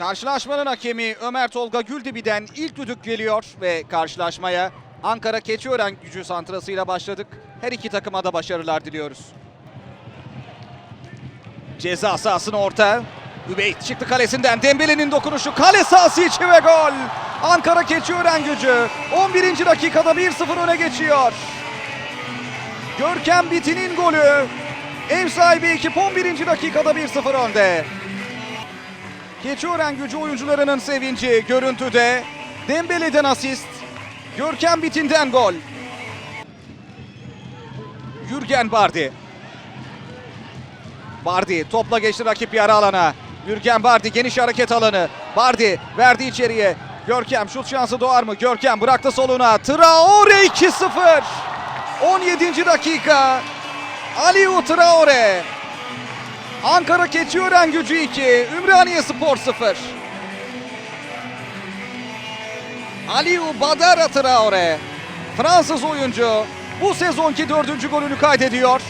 Karşılaşmanın hakemi Ömer Tolga Güldibi'den ilk düdük geliyor ve karşılaşmaya Ankara Keçiören gücü santrasıyla başladık. Her iki takıma da başarılar diliyoruz. Ceza sahasına orta. Übeyt çıktı kalesinden. Dembele'nin dokunuşu kale sahası içi ve gol. Ankara Keçiören gücü 11. dakikada 1-0 öne geçiyor. Görkem Bitin'in golü. Ev sahibi ekip 11. dakikada 1-0 önde. Keçiören gücü oyuncularının sevinci görüntüde. Dembele'den asist. Görkem Bitin'den gol. Jürgen Bardi. Bardi topla geçti rakip yarı alana. Jürgen Bardi geniş hareket alanı. Bardi verdi içeriye. Görkem şut şansı doğar mı? Görkem bıraktı soluna. Traore 2-0. 17. dakika. Aliu Traore. Ankara Keçiören gücü 2. Ümraniye Spor 0. Aliu Badara Traore. Fransız oyuncu bu sezonki dördüncü golünü kaydediyor.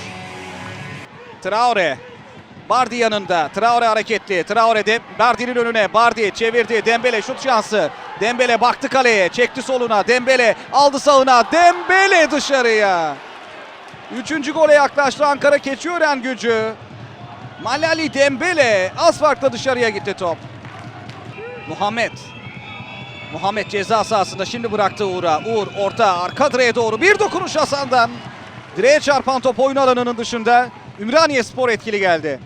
Traore. Bardi yanında. Traore hareketli. Traore de Bardi'nin önüne. Bardi çevirdi. Dembele şut şansı. Dembele baktı kaleye. Çekti soluna. Dembele aldı sağına. Dembele dışarıya. Üçüncü gole yaklaştı Ankara Keçiören gücü. Malali Dembele az farkla dışarıya gitti top. Muhammed. Muhammed ceza sahasında şimdi bıraktı Uğur'a. Uğur orta arka direğe doğru bir dokunuş Hasan'dan. Direğe çarpan top oyun alanının dışında. Ümraniye Spor etkili geldi.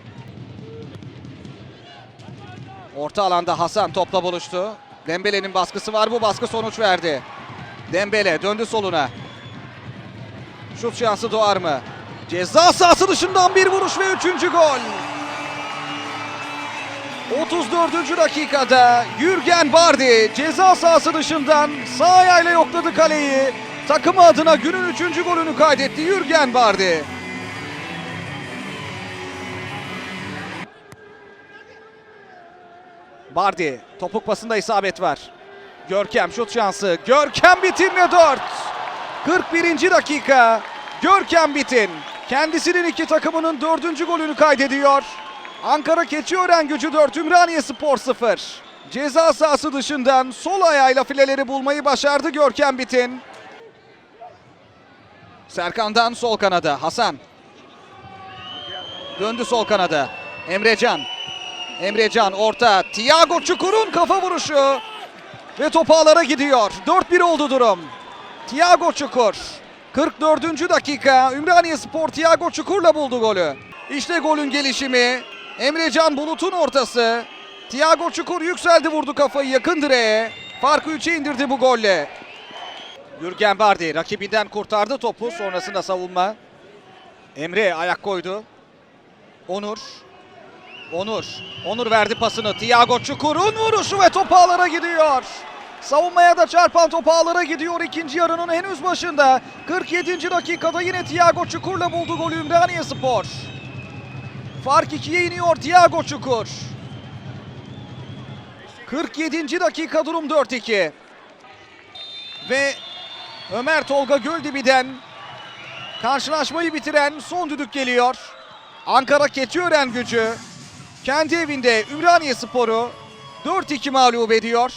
Orta alanda Hasan topla buluştu. Dembele'nin baskısı var. Bu baskı sonuç verdi. Dembele döndü soluna. Şut şansı doğar mı? Ceza sahası dışından bir vuruş ve üçüncü gol. 34. dakikada Jürgen Bardi ceza sahası dışından sağ ayağıyla yokladı kaleyi. Takımı adına günün 3. golünü kaydetti Jürgen Bardi. Bardi topuk pasında isabet var. Görkem şut şansı. Görkem bitirme 4. 41. dakika. Görkem Bitin kendisinin iki takımının dördüncü golünü kaydediyor. Ankara Keçiören gücü 4, Ümraniye Spor 0. Ceza sahası dışından sol ayağıyla fileleri bulmayı başardı Görkem Bitin. Serkan'dan sol kanada Hasan. Döndü sol kanada. Emrecan. Emrecan orta. Thiago Çukur'un kafa vuruşu. Ve top ağlara gidiyor. 4-1 oldu durum. Thiago Çukur. 44. dakika Ümraniye Spor Thiago Çukur'la buldu golü. İşte golün gelişimi. Emrecan Bulut'un ortası. Thiago Çukur yükseldi vurdu kafayı yakın direğe. Farkı 3'e indirdi bu golle. Gürgen Bardi rakibinden kurtardı topu. Sonrasında savunma. Emre ayak koydu. Onur. Onur. Onur verdi pasını. Thiago Çukur'un vuruşu ve top ağlara gidiyor. Savunmaya da çarpan top ağlara gidiyor ikinci yarının henüz başında. 47. dakikada yine Thiago Çukur'la buldu golü Ümraniye Spor. Fark 2'ye iniyor Thiago Çukur. 47. dakika durum 4-2. Ve Ömer Tolga Göldibi'den karşılaşmayı bitiren son düdük geliyor. Ankara Keçiören gücü kendi evinde Ümraniye Spor'u 4-2 mağlup ediyor.